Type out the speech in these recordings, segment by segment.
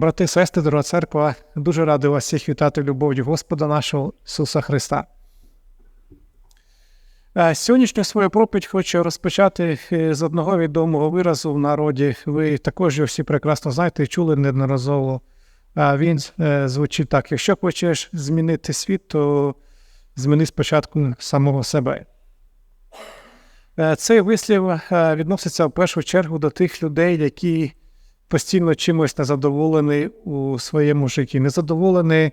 Брати, сестри, дорога церква, дуже радий вас всіх вітати любов'ю Господа нашого Ісуса Христа. Е, Сьогоднішню свою проповідь хочу розпочати е, з одного відомого виразу в народі. Ви також його всі прекрасно знаєте і чули неодноразово. Він е, звучить так: якщо хочеш змінити світ, то зміни спочатку самого себе. Цей вислів відноситься в першу чергу до тих людей, які постійно чимось незадоволені у своєму житті, незадоволені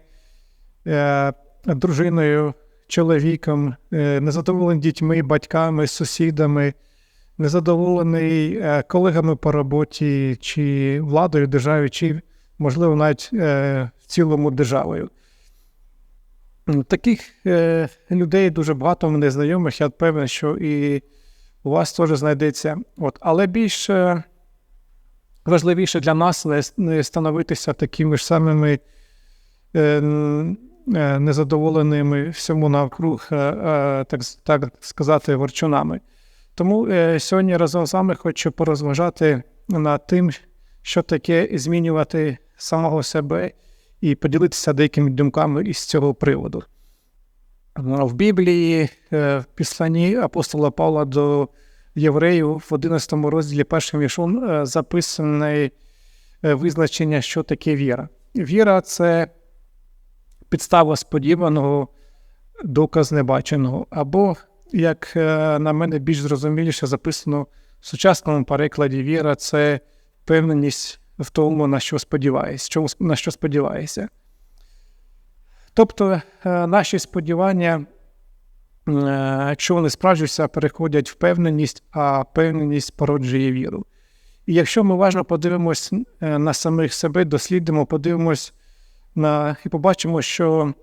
е, дружиною, чоловіком, е, незадоволені дітьми, батьками, сусідами, незадоволені е, колегами по роботі, чи владою держави, чи, можливо, навіть е, в цілому державою. Таких е, людей дуже багато в мене знайомих, я певний, що і у вас теж знайдеться. От. Але більш е, важливіше для нас не, становитися такими ж самими е, е, незадоволеними всьому навкруг, е, так, так сказати, ворчунами. Тому сьогодні разом з вами хочу порозважати над тим, що таке змінювати самого себе і поділитися деякими думками із цього приводу. В Біблії, в післанні апостола Павла до євреїв в 11 розділі першим віршом е, записане визначення, що таке віра. Віра це підстава сподіваного, доказ небаченого. Або, як е, на мене більш зрозуміліше записано в сучасному перекладі, віра це впевненість в тому, на що сподіваєшся. На що сподіваєшся. Тобто е, наші сподівання, якщо вони справджуються, переходять в певненість, а певненість породжує віру. І якщо ми уважно подивимось е, на самих себе, дослідимо, подивимось на і побачимо, що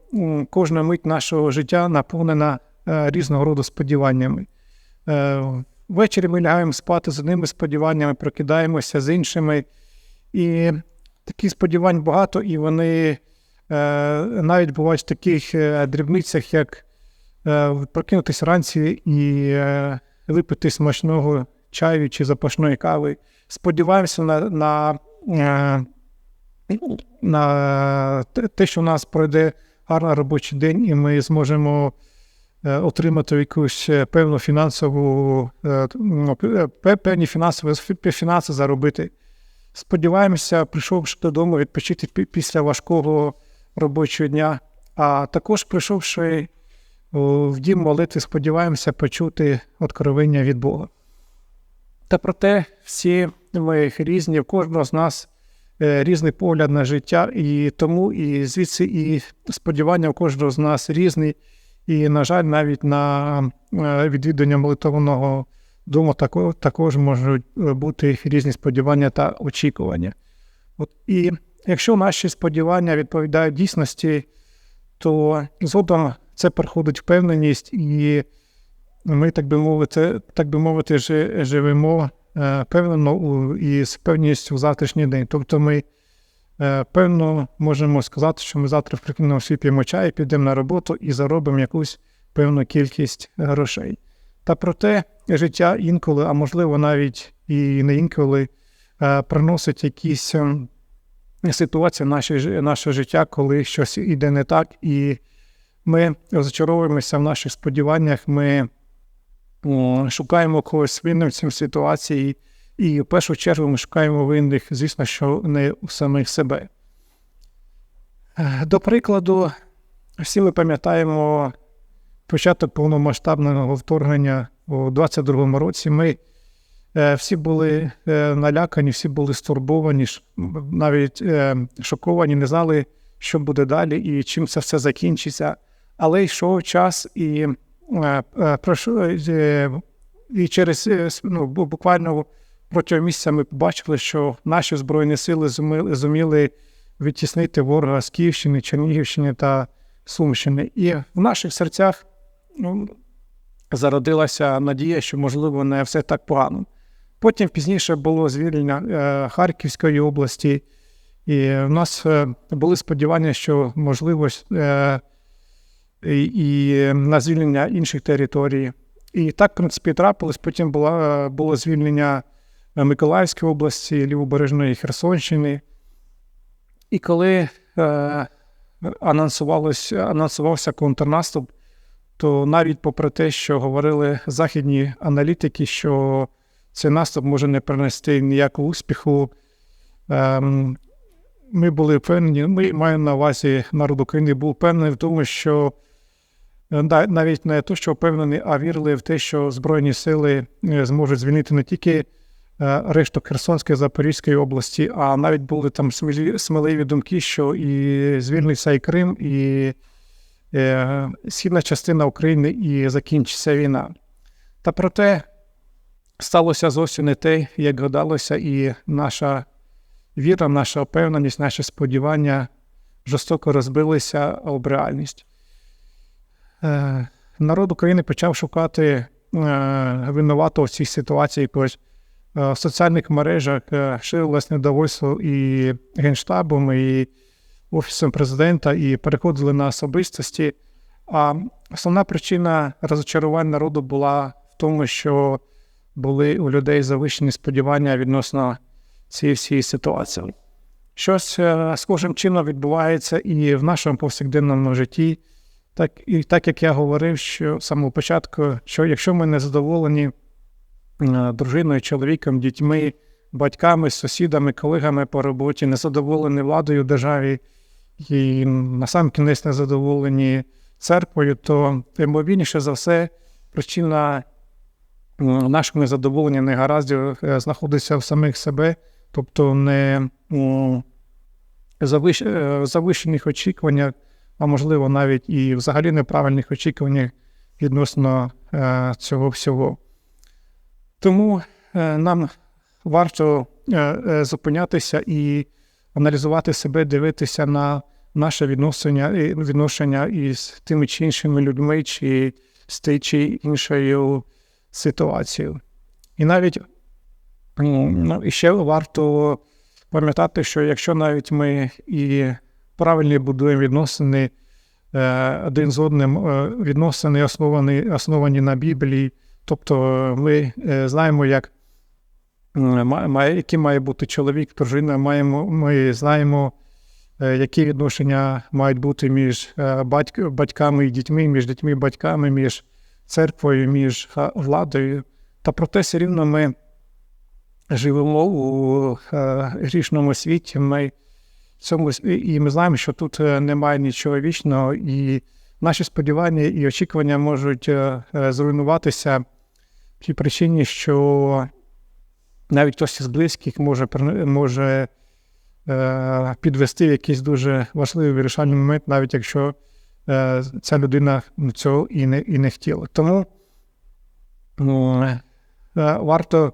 кожна мить нашого життя наповнена е, різного роду сподіваннями. Е, Ввечері ми лягаємо спати з одними сподіваннями, прокидаємося з іншими. І таких сподівань багато, і вони е, навіть бувають в таких е, дрібницях, як е, прокинутися вранці і е, випити смачного чаю чи запашної кави. Сподіваємося на, на, е, на те- що у нас пройде гарний робочий день, і ми зможемо отримати якусь певну фінансову, ну, пе- певні фінансові фінанси заробити. Сподіваємося, прийшовши додому, відпочити після важкого робочого дня, а також прийшовши в дім молити, сподіваємося почути откровення від Бога. Та проте всі ми різні, в кожного з нас е, різний погляд на життя, і тому і звідси і сподівання у кожного з нас різні. І, на жаль, навіть на е, відвідування молитовного дому також можуть е, бути різні сподівання та очікування. От, і якщо наші сподівання відповідають дійсності, то згодом це переходить впевненість, і ми, так би мовити, так би мовити, живемо е, певно і з певністю у завтрашній день. Тобто ми е, певно можемо сказати, що ми завтра прикинемо всі п'ємо чай, підемо на роботу і заробимо якусь певну кількість грошей. Та проте життя інколи, а можливо навіть і не інколи, е, приносить якісь ем, ситуації в наше життя, коли щось іде не так, і ми розчаровуємося в наших сподіваннях, ми шукаємо когось винним в цій ситуації, і в першу чергу ми шукаємо винних, звісно, що не у самих себе. До прикладу, всі ми пам'ятаємо початок повномасштабного вторгнення у 22-му році. Ми е, всі були е, налякані, всі були стурбовані, навіть е, шоковані, не знали, що буде далі і чим це все закінчиться. Але йшов час, і, е, е, е, і через ну, буквально протягом місяця ми побачили, що наші Збройні сили зуміли, відтіснити ворога з Київщини, Чернігівщини та Сумщини. І в наших серцях ну, зародилася надія, що, можливо, не все так погано. Потім пізніше було звільнення Харківської області, і в нас були сподівання, що можливо е, і, на звільнення інших територій. І так, в принципі, трапилось. Потім була, було звільнення Миколаївської області, Лівобережної Херсонщини. І коли е, анонсувався контрнаступ, то навіть попри те, що говорили західні аналітики, що цей наступ може не принести ніякого успіху, ем, ми були впевнені, ми маємо на увазі народ України, був впевнений в тому, що е, навіть не то, що впевнений, а вірили в те, що Збройні сили е, зможуть звільнити не тільки е, решту Херсонської Запорізької області, а навіть були там сміливі думки, що і звільниться і Крим, і е, східна частина України, і закінчиться війна. Та проте сталося зовсім не те, як гадалося, і наша віра, наша впевненість, наші сподівання жорстоко розбилися об реальність. Е, народ України почав шукати е, винуватого в цій ситуації якогось. Е, В соціальних мережах ширилось недовольство і Генштабом, і Офісом президента, і переходили на особистості. А основна причина розочарувань народу була в тому, що були у людей завищені сподівання відносно цієї всієї ситуації. Щось схожим чином відбувається і в нашому повсякденному житті. Так, і так як я говорив, що з самого початку, що якщо ми не задоволені е, дружиною, чоловіком, дітьми, батьками, сусідами, колегами по роботі, не задоволені владою державі і на сам кінець не задоволені церквою, то ймовірніше за все причина м, нашого незадоволення, негараздів е, знаходиться в самих себе, тобто не е, завищених очікуваннях, а можливо навіть і взагалі неправильних очікуваннях відносно е, цього всього. Тому е, нам варто е, зупинятися і аналізувати себе, дивитися на наше відношення, відношення із тими чи іншими людьми, чи з тією чи іншою ситуацією. І навіть ну, ще варто пам'ятати, що якщо навіть ми і правильно будуємо відносини е, один з одним, е, відносини основані, основані на Біблії, тобто е, ми знаємо, як м, має, бути чоловік, дружина, маємо, ми знаємо, які відношення мають бути між батьк, батьками і дітьми, між дітьми і батьками, між церквою, між владою. Та проте все рівно ми живемо у грішному світі. Ми цьому і ми знаємо, що тут е, немає нічого вічного, і наші сподівання і очікування можуть е, е, зруйнуватися по тій причині, що навіть хтось із близьких може, може підвести в якийсь дуже важливий вирішальний момент, навіть якщо ця людина цього і не, і не хотіла. Тому ну, варто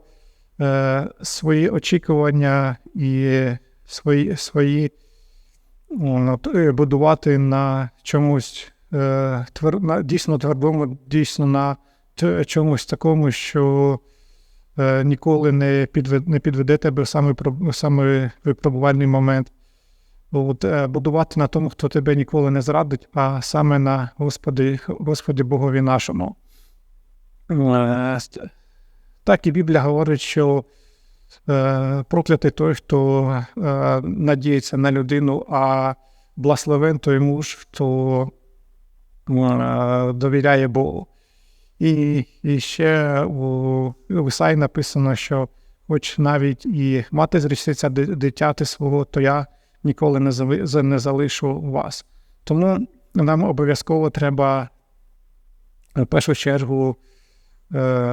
свої очікування і свої, свої е, будувати на чомусь е, твер, на, дійсно твердому, дійсно на чомусь такому, що е, ніколи не, підвед, не підведе тебе саме, саме випробувальний момент. От, будувати на тому, хто тебе ніколи не зрадить, а саме на Господи, Господі Богові нашому. Так і Біблія говорить, що проклятий той, хто е, надіється на людину, а благословен той муж, хто е, довіряє Богу. І, і ще у, Ісаї написано, що хоч навіть і мати зрішиться дитяти свого, то я ніколи не, залишу вас. Тому нам обов'язково треба в першу чергу е,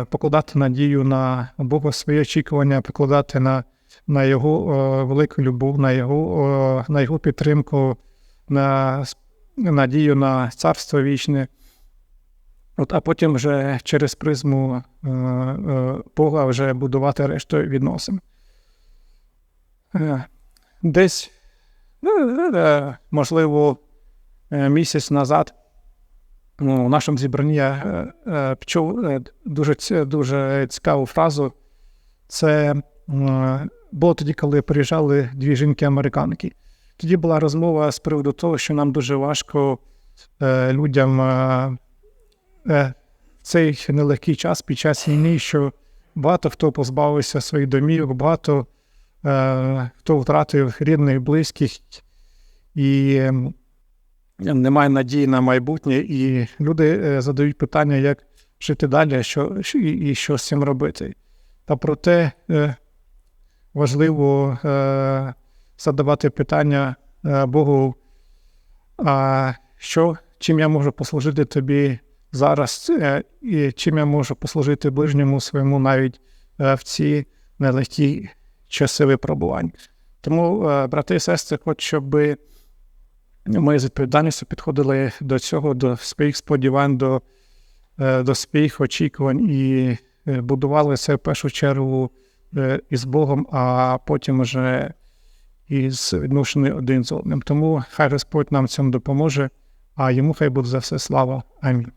покладати надію на Бога свої очікування, покладати на, на Його е, велику любов, на Його, е, на Його підтримку, на надію на царство вічне. От, а потім вже через призму е, е, Бога вже будувати решту відносин. Е, десь, е, е, можливо, е, місяць назад ну, в нашому зібранні я е, е, почув е, дуже, дуже цікаву фразу. Це було тоді, коли приїжджали дві жінки-американки. Тоді була розмова з приводу того, що нам дуже важко людям в цей нелегкий час під час війни, що багато хто позбавився своїх домівок, багато хто втратив рідних, близьких, і немає надії на майбутнє, і люди е, задають питання, як жити далі, що, і, що з цим робити. Та проте е, важливо е, задавати питання Богу, а що, чим я можу послужити тобі зараз, і чим я можу послужити ближньому своєму навіть в ці нелегкі часи випробувань. Тому, брати і сестри, хочу, щоб ми з відповідальністю підходили до цього, до своїх сподівань, до, е, до своїх очікувань і е, будували це в першу чергу е, із Богом, а потім вже із відношеною один з одним. Тому хай Господь нам цьому допоможе, а йому хай буде за все слава. Амінь.